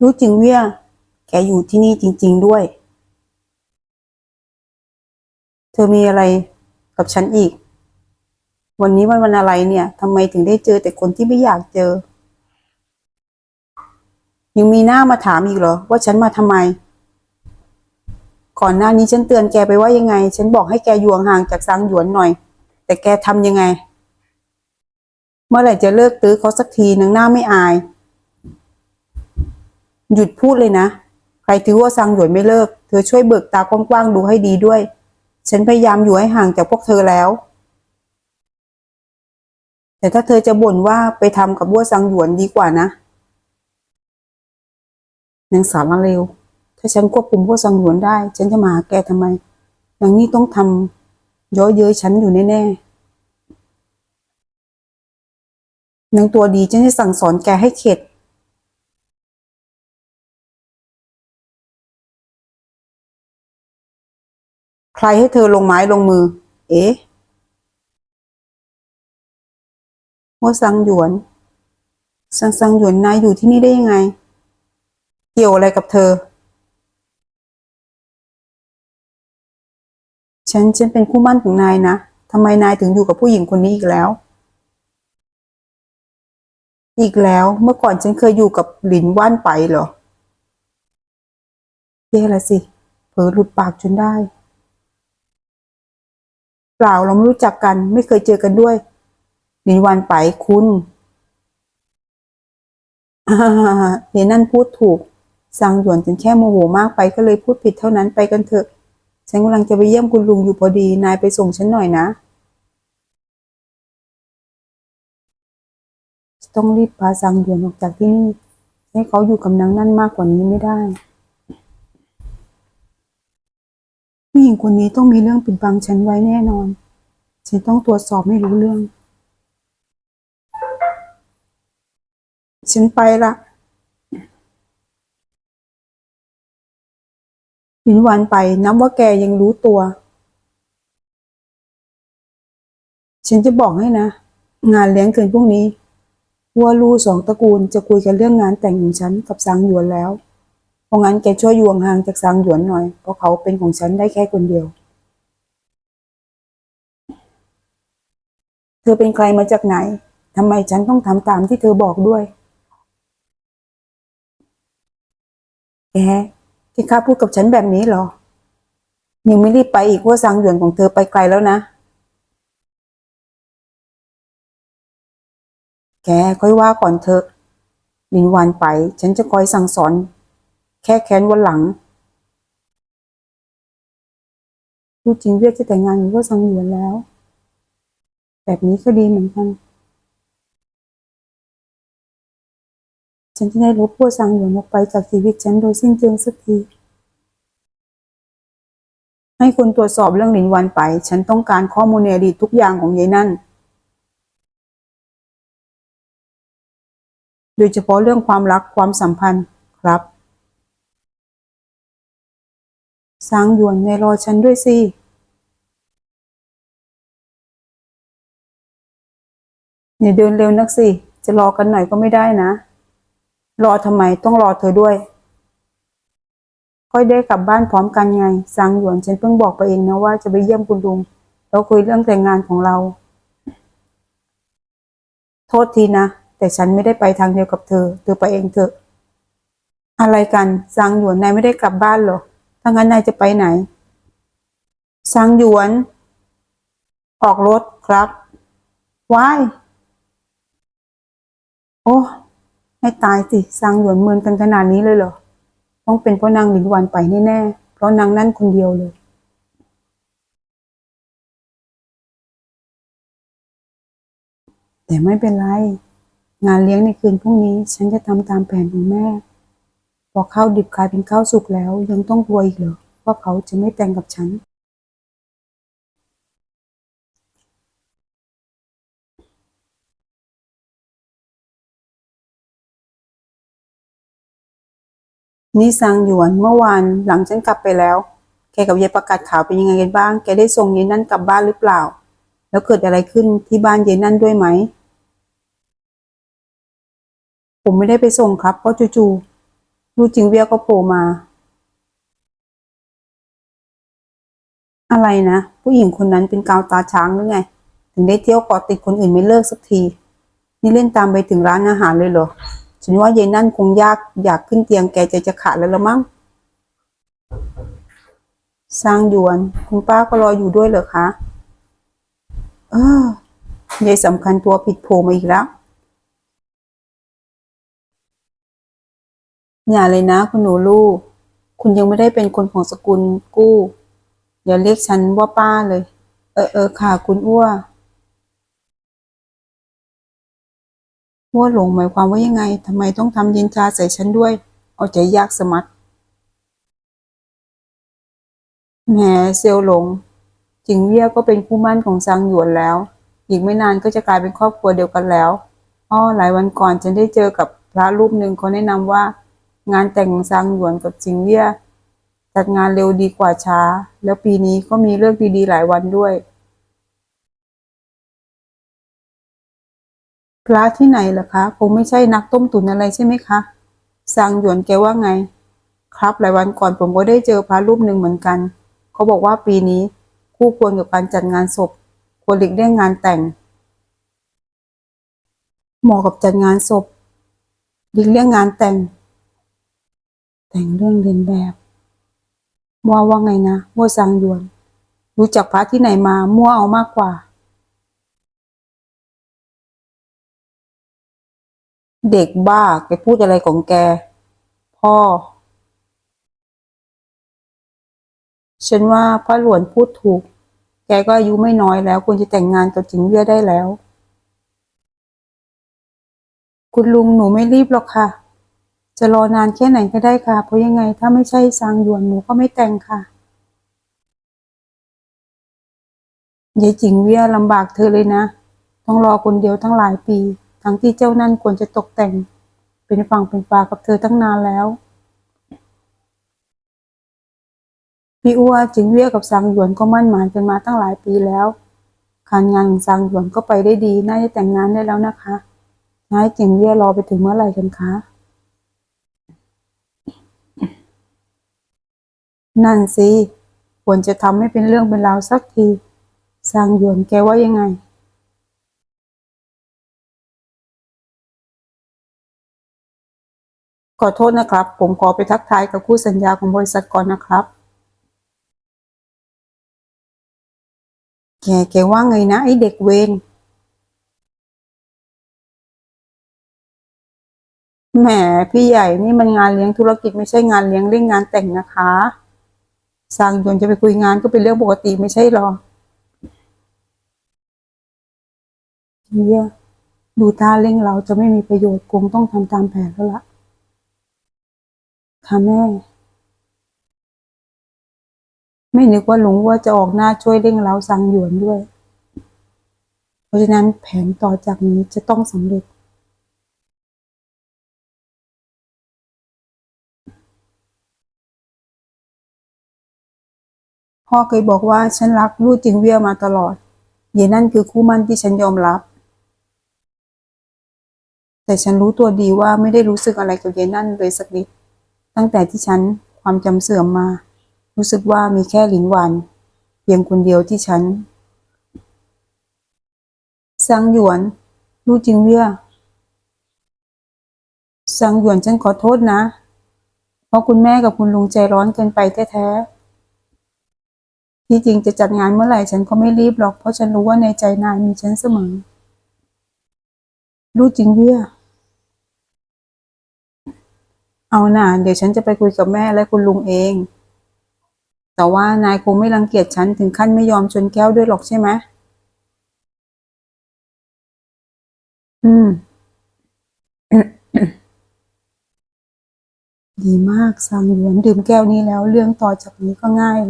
รู้จริงเวียแกอยู่ที่นี่จริง ๆด้วย เธอมีอะไรกับฉันอีก วันนี้วันวันอะไรเนี่ยทำไมถึงได้เจอแต่คนที่ไม่อยากเจอ ยังมีหน้ามาถามอีกเหรอ ว่าฉันมาทำไม ก่อนหน้านี้ฉันเตือนแกไปว่ายังไง ฉันบอกให้แกอยู่ห่างจากซางหยวนหน่อย แต่แกทำยังไง เมื่อไหร่จะเลิกตื้อเขาสักทีนังหน้าไม่อาย หยุดพูดเลยนะ ใครถือว่าซางหยวนไม่เลิก เธอช่วยเบิกตากว้างๆดูให้ดีด้วย ฉันพยายามอยู่ให้ห่างจากพวกเธอแล้ว แต่ถ้าเธอจะบ่นว่าไปทำกับบัวซังหยวนดีกว่านะนางสาวรเลวถ้าฉันควบคุมบัวซังหยวนได้ ฉันจะมาหาแกทำไมอย่างนี้ต้องทำย้อเย้ยฉันอยู่แน่ๆนางตัวดีฉันจะสั่งสอนแกให้เข็ด ใครให้เธอลงไม้ลงมือ เอ๊ะว่าซังหยวนซังซังหยวนนายอยู่ที่นี่ได้ยังไง เกี่ยวอะไรกับเธอ ฉันฉันเป็นคู่มั่นของนายนะทำไมนายถึงอยู่กับผู้หญิงคนนี้อีกแล้ว อีกแล้วเมื่อก่อนฉันเคยอยู่กับหลินว่านไปเหรอเย่ละสิเผลอหลุดปากจนได้ เปล่าเราไม่รู้จักกัน ไม่เคยเจอกันด้วยหลินวันไปคุณเห็นนั่นพูดถูกสังหยวนจนแค่โมโหมากไปก็เลยพูดผิดเท่านั้นไปกันเถอะ ฉันกำลังจะไปเยี่ยมคุณลุงอยู่พอดี นายไปส่งฉันหน่อยนะ ต้องรีบพาสังหยวนออกจากที่นี่ ให้เขาอยู่กับนางนั่นมากกว่านี้ไม่ได้ ผู้ หญิงคนนี้ต้องมีเรื่องปิดบังฉันไว้แน่นอน ฉันต้องตรวจสอบไม่รู้เรื่อง ฉันไปละหินวันไปนับว่าแกยังรู้ตัว ฉันจะบอกให้นะ งานเลี้ยงคืนพรุ่งนี้ ว่าลูสองตระกูลจะคุยกันเรื่องงานแต่งของฉันกับซางหยวนแล้ว ราะงั้นแกช่วยยวงห่างจากซางหยวนหน่อย เพราะเขาเป็นของฉันได้แค่คนเดียว เธอเป็นใครมาจากไหนทำไมฉันต้องทำตามที่เธอบอกด้วย แกที่ข้าพูดกับฉันแบบนี้เหรอ ยังไม่รีบไปอีกว่าซางหยวนของเธอไปไกลแล้วนะ แกค่อยว่าก่อนเถอะลินวันไป ฉันจะคอยสั่งสอน แค่แค้นวันหลังพูดจริงเรียจะแต่งงานกับว่าสังหวนแล้ว แบบนี้ก็ดีเหมือนกันฉันจะได้ลบพวกสังหวนออกไปจากชีวิตฉันโดยสิ้นเชิงสักที ให้คุณตรวจสอบเรื่องหลินวันไป ฉันต้องการข้อมูลในอดีตทุกอย่างของยายนั่น โดยเฉพาะเรื่องความรักความสัมพันธ์ครับ สางหยวนในรอฉันด้วยสิอย่าเดินเร็วนักสิ จะรอกันหน่อยก็ไม่ได้นะ รอทำไมต้องรอเธอด้วย ค่อยได้กลับบ้านพร้อมกันไงสางหยวนฉันเพิ่งบอกไปเองนะว่าจะไปเยี่ยมคุณลุงแล้วคุยเรื่องแต่งงานของเรา โทษทีนะ แต่ฉันไม่ได้ไปทางเดียวกับเธอ เธอไปเองเถอะ อะไรกันซางหยวนนายไม่ได้กลับบ้านหรอ ถ้างั้นนายจะไปไหนซางหยวน ออกรถครับว้ายโอ้ให้ตายสิซางหยวนเมินกันขนาดนี้เลยเหรอ ต้องเป็นเพราะนางหลินวันไปแน่ๆเพราะนางนั่นคนเดียวเลยแต่ไม่เป็นไร งานเลี้ยงในคืนพรุ่งนี้ ฉันจะทำตามแผนของแม่ พอข้าวดิบกลายเป็นข้าวสุกแล้วยังต้องกลัวอีกเหรอว่าเขาจะไม่แต่งกับฉัน นี่ซางหยวนเมื่อวานหลังฉันกลับไปแล้ว แกกับยายประกาศข่าวเป็นยังไงกันบ้าง แกได้ส่งยายนั่นกลับบ้านหรือเปล่า แล้วเกิดอะไรขึ้นที่บ้านยายนั่นด้วยไหม ผมไม่ได้ไปส่งครับเพราะจู่ ลู่จิงเวียก็โผล่มา อะไรนะ ผู้หญิงคนนั้นเป็นกาวตาช้างหรือไง ถึงได้เที่ยวเกาะติดคนอื่นไม่เลิกสักที นี่เล่นตามไปถึงร้านอาหารเลยเหรอฉันว่ายายนั่นคงยากอยากขึ้นเตียงแกใจจะขาดแล้วละมั้งสร้างยวน คุณป้าก็รออยู่ด้วยเหรอคะ เออยายสำคัญตัวผิดโผล่มาอีกแล้ว อย่าเลยนะคุณหนูลูก คุณยังไม่ได้เป็นคนของสกุลกู้ อย่าเรียกฉันว่าป้าเลย เออเออค่ะคุณอ้วอ้วหลงหมายความว่ายังไงทำไมต้องทำเย็นชาใส่ฉันด้วย เอาใจยากสมัดแหมเซลหลงจิงเวียก็เป็นคู่มั่นของซางหยวนแล้ว อีกไม่นานก็จะกลายเป็นครอบครัวเดียวกันแล้วอ้อหลายวันก่อนฉันได้เจอกับพระรูปหนึ่งเขาแนะนำว่า งานแต่งของซางหยวนกับจิงเวียจัดงานเร็วดีกว่าช้า แล้วปีนี้ก็มีเรื่องดีๆหลายวันด้วย พระที่ไหนล่ะคะคงไม่ใช่นักต้มตุ๋นอะไรใช่ไหมคะซางหยวนแกว่าไง ครับหลายวันก่อนผมก็ได้เจอพระรูปหนึ่งเหมือนกัน เขาบอกว่าปีนี้คู่ควรกับการจัดงานศพ ควรหลีกเลี่ยงงานแต่งเหมาะกับจัดงานศพหลีกเลี่ยงงานแต่ง แต่งเรื่องเรียนแบบว่าว่าไงนะว่าซางยวน รู้จักพระที่ไหนมามั่วเอามากกว่า เด็กบ้าแกพูดอะไรของแก พ่อ ฉันว่าพ่อหลวนพูดถูก แกก็อายุไม่น้อยแล้วควรจะแต่งงานกับจิงเวียได้แล้ว คุณลุงหนูไม่รีบหรอกค่ะ จะรอนานแค่ไหนก็ได้ค่ะ เพราะยังไงถ้าไม่ใช่ซางหยวนหนูก็ไม่แต่งค่ะยายจิงเวียลำบากเธอเลยนะ ต้องรอคนเดียวทั้งหลายปี ทั้งที่เจ้านั่นควรจะตกแต่ง เป็นฝั่งเป็นฝากับเธอตั้งนานแล้วพี่อ้วจิงเวียกับซางหยวนก็มั่นหมายกันมาตั้งหลายปีแล้วการงานของซางหยวนก็ไปได้ดี น่าจะแต่งงานได้แล้วนะคะนายจิงเวียรอไปถึงเมื่อไหร่กันคะ นั่นสิควรจะทำให้เป็นเรื่องเป็นราวสักทีซางหยวนแกว่ายังไง ขอโทษนะครับ ผมขอไปทักทายกับคู่สัญญาของบริษัทก่อนนะครับ แกแกว่าไงนะ ไอเด็กเวนแหมพี่ใหญ่นี่มันงานเลี้ยงธุรกิจไม่ใช่งานเลี้ยงเร่งงานแต่งนะคะ สร้างยนจะไปคุยงานก็เป็นเรื่องปกติไม่ใช่หรอเฮียดูท่าเร่งเราจะไม่มีประโยชน์คงต้องทำตามแผนแล้วล่ะค่ะแม่ ไม่นึกว่าหลุงว่าจะออกหน้าช่วยเร่งเราสั่งหยวนด้วย เพราะฉะนั้นแผนต่อจากนี้จะต้องสำเร็จ พ่อเคยบอกว่าฉันรักลู่จิงเวียมาตลอดเยนั่นคือคู่มั่นที่ฉันยอมรับ แต่ฉันรู้ตัวดีว่าไม่ได้รู้สึกอะไรกับเยนั่นเลยสักนิด ตั้งแต่ที่ฉันความจำเสื่อมมา รู้สึกว่ามีแค่หลินหวานเพียงคนเดียวที่ฉันซังหยวนรู้จริงเวียซังหยวนฉันขอโทษนะ เพราะคุณแม่กับคุณลุงใจร้อนเกินไปแท้ๆ ที่จริงจะจัดงานเมื่อไหร่ฉันก็ไม่รีบหรอกเพราะฉันรู้ว่าในใจนายมีฉันเสมอ รู้จริงเวียเอาน่ะเดี๋ยวฉันจะไปคุยกับแม่และคุณลุงเอง แต่ว่านายคงไม่รังเกียจฉันถึงขั้นไม่ยอมชนแก้วด้วยหรอกใช่ไหมอืม ดีมากสางหยวนดื่มแก้วนี้แล้ว เรื่องต่อจากนี้ก็ง่าย